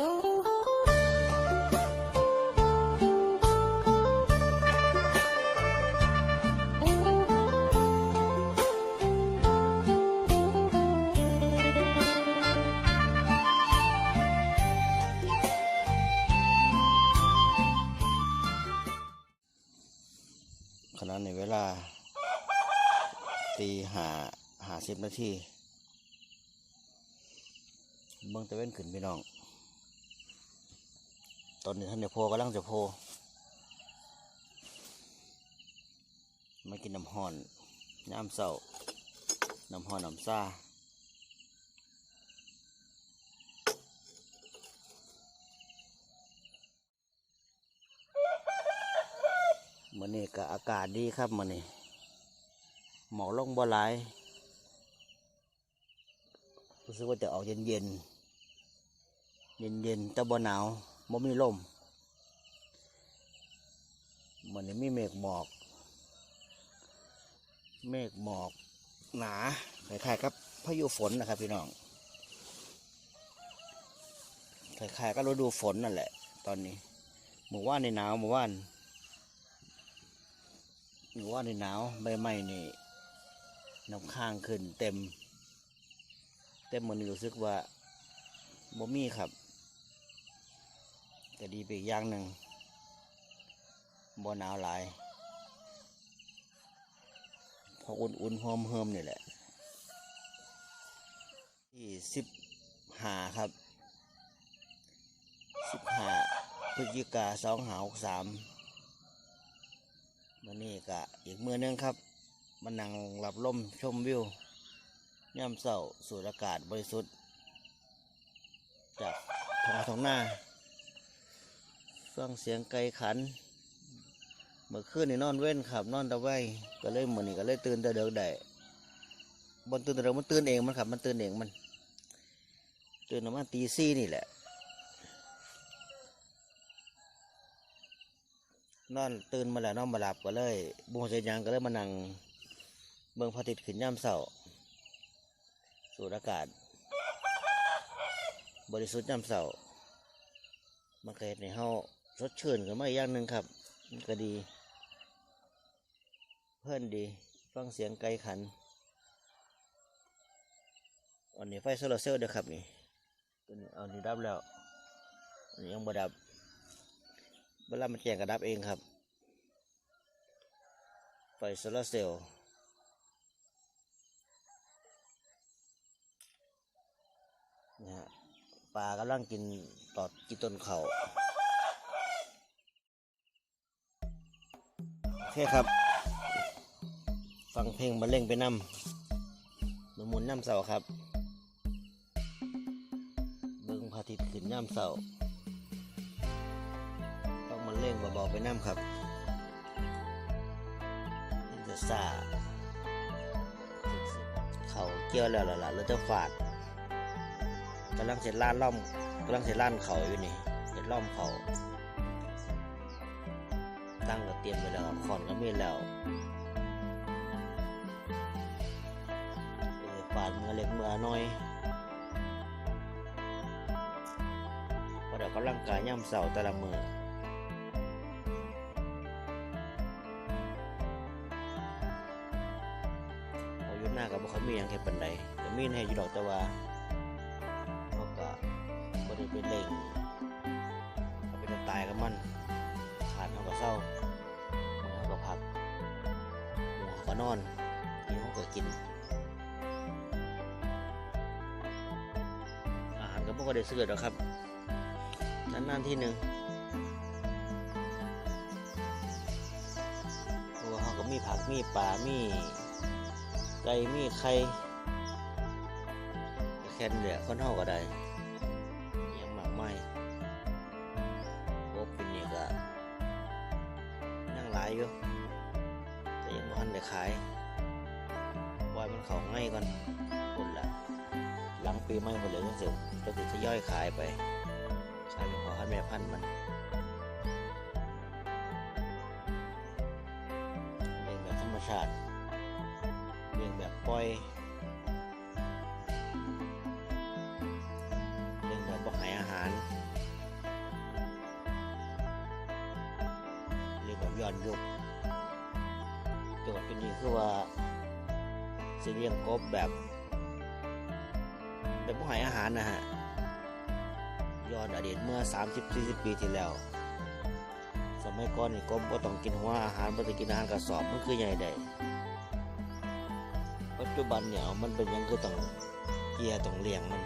ขณะในเวลา ตีหาหาสิบนาทีเบื้องตะเว้นขึ้นพี่น้อง ตอนนี้ท่านเดโพกำลังจะโพมากินน้ำห้อนน้ำเศร้าน้ำห้อนน้ำซ่ามื่อนี้ก็อากาศดีครับมื่อนี้หมอกลงบ่หลายรู้สึกว่าจะออกเย็นเย็นเย็นเย็นแต่บ่หนาว บ่มีลมมื่อนี้มีเมฆหมอก เมฆหมอก หนาคล้ายๆกับพายุฝนนะครับ พี่น้องคล้ายๆกับฤดูฝนนั่นแหละ ตอนนี้หมู่ว่านในหนาวหมู่ว่านหรือว่านในหนาวใบไม้นี่น้ำค้างขึ้นเต็ม เต็มมันรู้สึกว่าบ่มีครับ แต่ดีไปอีกอย่างหนึ่งบ่หนาวหลายพออุ่นๆหอมเฮิมนี่แหละ ที่สิบหาครับสิบห้าพฤศจิกาสองหาหกสามวันนี้ก็อีกมือนึงครับมานั่งหลับลมชมวิวย่ำเศร้าสูดอากาศบริสุทธิ์จากท้องท้องหน้า ฟังเสียงไก่ขันเมื่อคืนนี่นอนเว้นครับนอนตะไว้ก็เลยเหมือนี่ก็เลยตื่นแต่เด็กได้บนตื่นแต่เด็กมันตื่นเองมันครับ มันตื่นเองมัน ตื่นประมาณตีสี่นี่แหละนอนตื่นมาแล้วนอนมาหลับก็เลยบุ้งเสียยังก็เลยมานั่งเบิ่งพระอาทิตย์ขึ้นย่ำเสาสูดอากาศ บริสุทธิ์ย่ำเสามาเกิดในเฮา สดชื่นกันมาอีกอย่างหนึ่งครับก็ดี เพื่อนดี ฟังเสียงไกลขันอันนี้ไฟโซลาร์เซลล์เด้อครับนี่ตัวนี้เอานี่ดับแล้วอันนี้ยังบ่ดับเวลามันแจ้งกระดับเองครับ ไฟโซลาร์เซลล์นะฮะปลากำลังกินตอดกินต้นเขาโเคครับ ฟังเพลงมาเลงไปนำมาหมุนน้ำเสาครับเบิ้งพระอาทิตย์ขึ้นน้ำเสาต้องมันเร่งเบาๆไปน้ำครับมันจะซาเขาเกี่ยวแล้วล่ะล่ะแล้วจะฝาดกำลังเสร็จล้านล่อมกำลังเสร็จล้านเขาอยู่นี่เสร็จล่อมเขา เตรียมไปแล้วครับขอนก็มีแล้วเออฝาดมือเล็กมือน้อยเพราะเดี๋ยวกำลังกายย่ำเสาแต่ละมือเขาอยู่หน้ากับเขามีหยังแค่ปันใดก็มีให้อยู่ดอกแต่ว่าเขาก็บ่ได้ไปเล่งเขาไปตายกับมันขาดเขาก็เศร้า นอนกินเขาก็กิน อาหารก็บ่ก็ได้ซื้อดอกครับนานๆที่หนึ่งเพราะว่าเขาก็มีผักมีปลามีไก่มีไข่แค่นี้แหละคนเฮาก็ได้ ปีใหม่หมดเลยเสร็จก็คือทยอยขายไปขายเป็นพอพันแม่พันมันเป็นแบบธรรมชาติเป็นแบบปล่อยเป็นแบบบ่หายอาหารเรียงแบบย้อนยุคจังหวัดที่นี้คือว่าสิเลี้ยงกบแบบ ผู้ให้อาหารนะฮะย้อนอดีตเมื่อ 30-40 ปีที่แล้ว สมัยก่อนนี่กบบ่ต้องกินหัวอาหารบ่ต้องกินอาหารกระสอบมันคือใหญ่ได้ปัจจุบันเนี่ยมันเป็นยังคือต้องเกียร์ต้องเลี้ยงมัน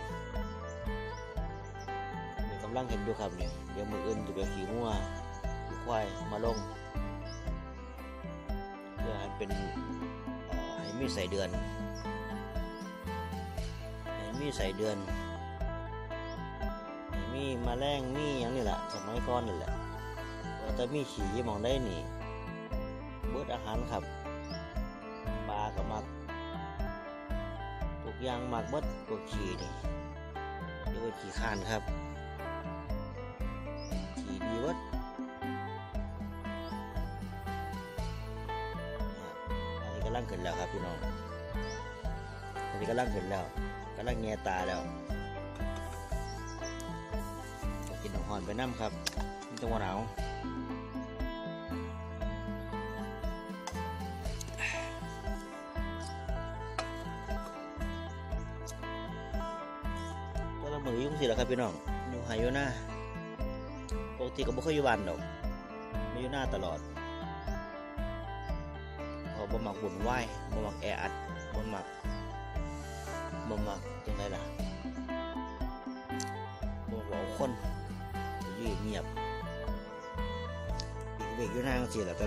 นี่กำลังเห็นอยู่ครับเนี่ยเดี๋ยวมืออื่นจะไปขี่งัวขี่ควายมาลงเพื่อให้เป็นให้มีใส่เดือน มีใส่เดือนให้มีแมลงมีอย่างนี่แหละสมัยก่อนนี่แหละเราจะมีขี่มองได้นี่เบิดอาหารครับปลาก็มักทุกอย่างมักเบิดพวกขี่นี่เรียวขี่ข้านครับขี่ดีเบิดอันนี้กำลังขึ้นแล้วครับพี่น้องอันนี้กำลังขึ้นแล้วำลังแงตาแล้วกินหอนไปน้ำครับมันจังหวะหนาวตัวละมือยุ่งสิแหละครับพี่น้องอยู่หายอยู่หน้าปกติก็บ่เคยอยู่บ้านดอกไม่อยู่หน้าตลอดพอบ่มักบุ่นวบ่มักแออัดบ่มัก บ่มักจังไดล่ะบ่เว้าคนอยู่เงียบอีกเวกอยู่หน้าจังสิแหละแต่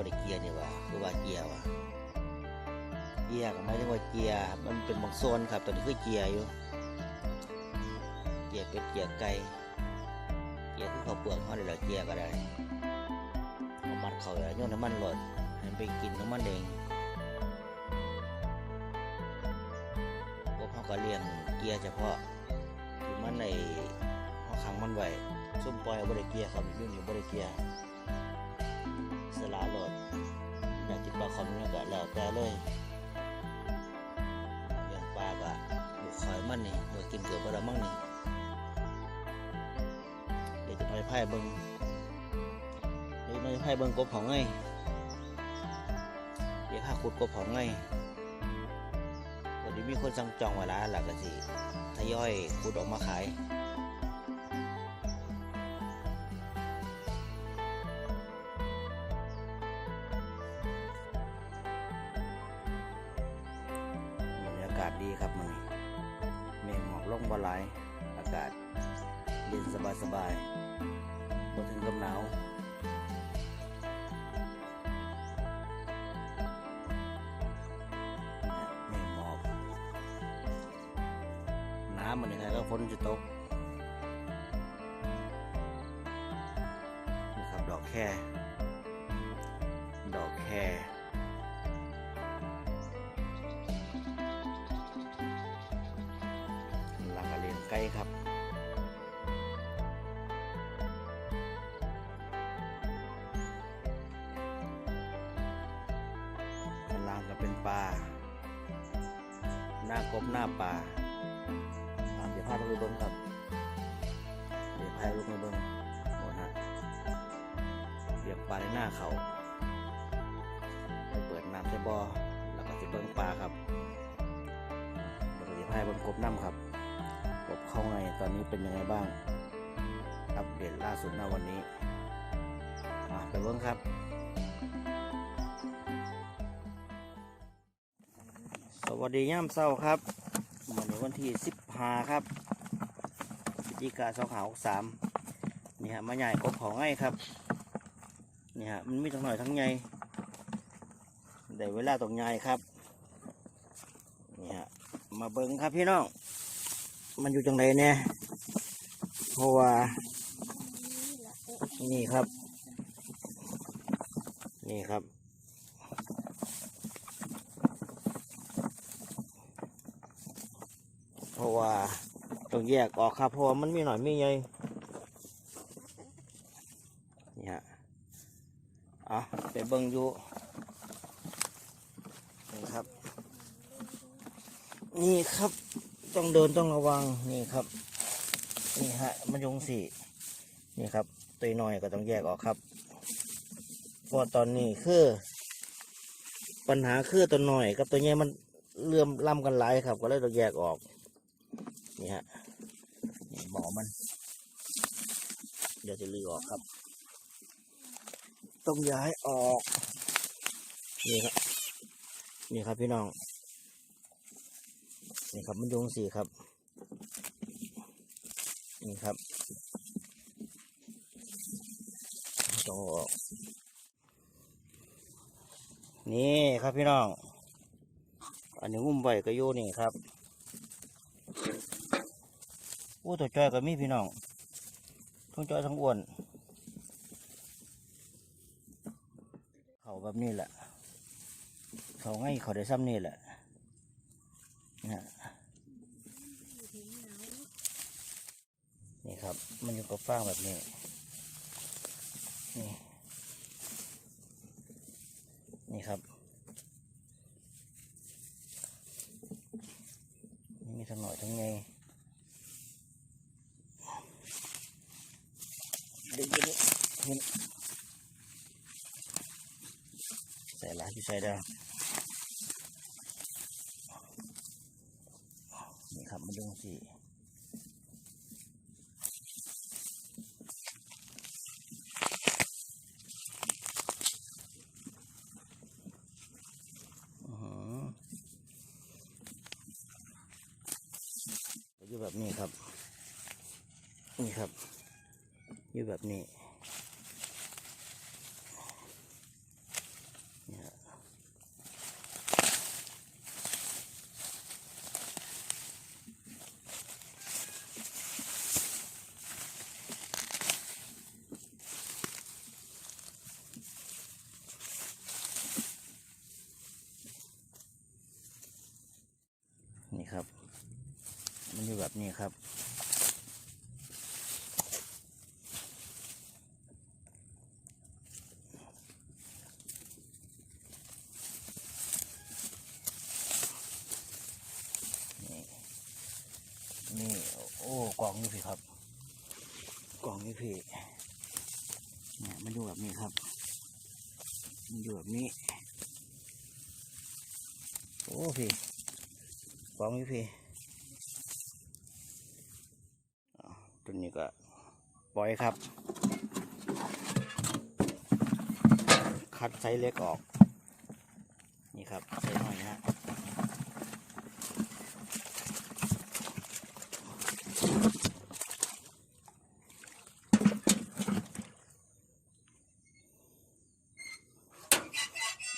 บกันนั่งเมืองพาริตขึ้นจนน่าก็จะไปหาเกียไก่เนี่ยว่าเราบริเกียร์นี่ว่าคือว่าเกียร์ว่ะเกียร์ก็ไม่ใช่ว่าเกียร์มันเป็นบางโซนครับตอนนี้คือเกียร์อยู่ เกียร์เป็ดเกียร์ไก่เกียร์คือเขาวเปลือกเขาเลยเหรอเกียร์ก็ได้เอามัดเขาแล้วโยนน้ำมันหลดให้มันไปกินน้ำมันเองพวกเขาก็เลี้ยงเกียร์เฉพาะที่มันในเขาขังมันไว้ซุ่มปล่อยเอาบริเกียร์ครับยุ่งอยู่บริเกียร์ สลาโหลดอยากกินปลาคอมนี่ก็แล้วแต่เลยเลี้ยงปลาก็บุกคอยมันนี่เมื่อกินเกือบปแล้วมั่งนี่เดี๋ยวจะไปไพ่เบิ้งเดี๋ยวไปไพ่เบิ้งกบของไงเดี๋ยวพาขุดกบของไงวันนี้มีคนสั่งจองไว้แล้วหลักก็สิทยอยขุดออกมาขายำมันยังไงก็ฝนจะตกนี่ครับดอกแค่ ดอกแค่หลักระเลียงไก่ครับข้างล่างก็เป็นปลาหน้ากบหน้าปลาาเดี๋ยวพาลูกไปเบิ้งครับ เดี๋ยวพายลูกไปเบิ้งโอ้นะเรียกปลาในหน้าเขาไปเปิดน้ำใส่บ่อแล้วก็จะเบิ้งปลาครับเดี๋ยวจะพาเบิ้งกบน้ำครับกบเข้าไงตอนนี้เป็นยังไงบ้าง อัปเดตล่าสุดณวันนี้ไปเบิ้งครับสวัสดีย่ามเศร้าครับ วันนี้วันที่สิบห้าครับพฤศจิกาสองหาหกสามนี่ฮะมาใหญ่กบของง่ายครับนี่ฮะมันมีทั้งหน่อยทั้งใหญ่ได้เวลาตรงใหญ่ครับนี่ฮะมาเบิ้งครับพี่น้องมันอยู่จังไรเนี่ยเพราะว่านี่ครับ นี่ครับ เพราะว่าต้องแยกออกครับเพราะว่ามันมีหน่อยมีใหญ่นี่ฮะอะไปเบิ่งอยู่นี่ครับ นี่ครับต้องเดินต้องระวังนี่ครับ นี่ฮะมันยงสี่นี่ครับตัวน้อยก็ต้องแยกออกครับเพราะตอนนี้คือ ปัญหาคือตัวน้อยกับตัวใหญ่มันเลื่อมล้ำกันหลายครับ ก็เลยต้องแยกออก ฮะนี่หมอมัน เดี๋ยวจะลือออกครับ ต้องย้ายออกนี่ครับนี่ครับพี่น้องนี่ครับมันโยงสีครับนี่ครับต้องออกนี่ครับพี่น้อง อันนี้งุ้มไว้ก็อยู่นี่ครับ อ้ตัวจอยก็มีพี่น้องทั้งจอยทั้งอ้วนเขาแบบนี้แหละ เขาง่ายเขาได้ซ้ำนี่แหละนะนี่ครับ มันอยู่กับฟางแบบนี้ นี่ นี่ครับ นี่มีทั้งหน่อยทั้งไง เด็กๆนี่เห็นใส่หลายที่ใส่ได้นี่ครับมันดูสิอยู่แบบนี้ครับ นี่ครับ อยู่แบบนี้ฮะนี่ครับ มันอยู่แบบนี้ครับ นี่นี่โอ้กล่องนี่พี่ครับ กล่องนี่พี่เนี่ยมันอยู่แบบนี้ครับ มันอยู่แบบนี้ โอ้พี่กล่องนี่พี่ตัวนี้ก็ปล่อยครับ คัดไซส์เล็กออก นี่ครับไซส์หน่อยนะฮะ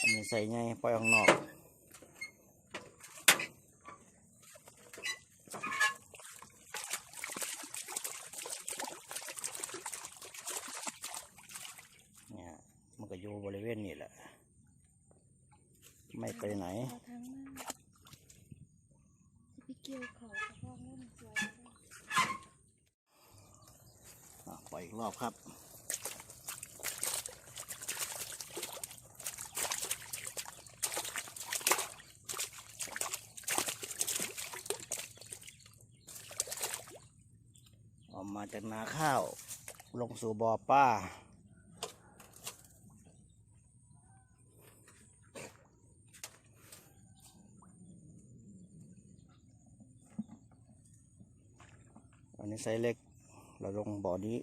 อันนี้ ใส่ไงปล่อยออกนอกเนี่ยมันก็อยู่บริเวณนี้แหละ ไม่ไปไหนเอาทั้งมันจะไปเกี่ยวเขากระพองนั่นสวยอะปล่อยอีกรอบครับ มาจากนาข้าว ลงสู่บ่อป้าอันนี้ไซส์เล็ก เราลงบ่อนี้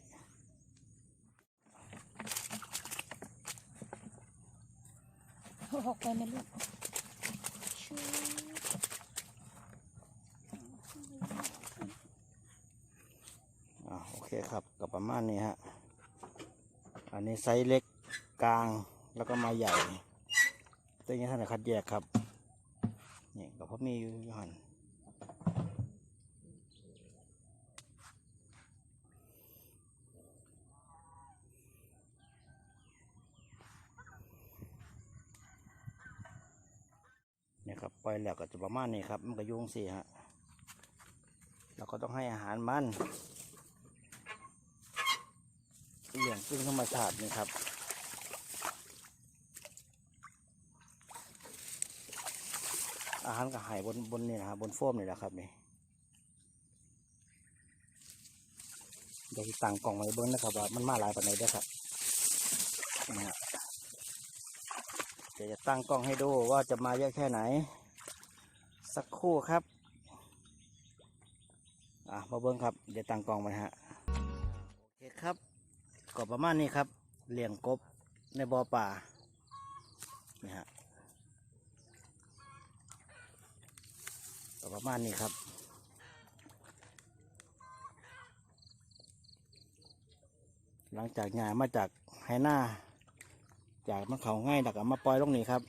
ออกไปนะลูกชู อ่าโอเคครับก็ประมาณนี้ฮะ อั นนี้ไซส์เล็กกลางแล้วก็มาใหญ่ตัวนี้ท่านคัดแยกครับนี่ก็เพราะมีอยู่ยหันเนี่ยครับปล่อยแล้วก็จะประมาณนี้ครับ มันก็ยุ่งสี่ฮะแล้วก็ต้องให้อาหารมัน เลี้ยงซึ่งธรรมชาตินี่ครับอาหารก็หายบนบนนี่นะครับบนโฟมนี่แหละครับนี่เดี๋ยวตั้งกล่องไว้เบิ้งนะครับว่ามันมาหลายปันไหนเด้ครับนี่ฮะเดี๋ยวจะตั้งกล้องให้ดูว่าจะมาเยอะแค่ไหน สักครู่ครับ อะมาเบิ้งครับ เดี๋ยวตั้งกล้องมาฮะ ก็ประมาณนี้ครับเลี้ยงกบในบ่อป่านี่ฮะก็ประมาณนี้ครับหลังจากหยามาจากไฮหน้าจากมะเขาง่ายดักเอามาปล่อยลงนี้ครับ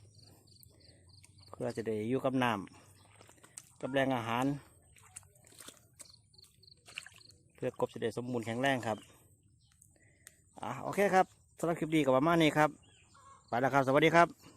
เพื่อจะได้อยู่กับน้ำกับแรงอาหาร เพื่อกบจะได้สมบูรณ์แข็งแรงครับ อะโอเคครับสำหรับคลิปดีกับประมาณนี้ครับ ไปแล้วครับ สวัสดีครับ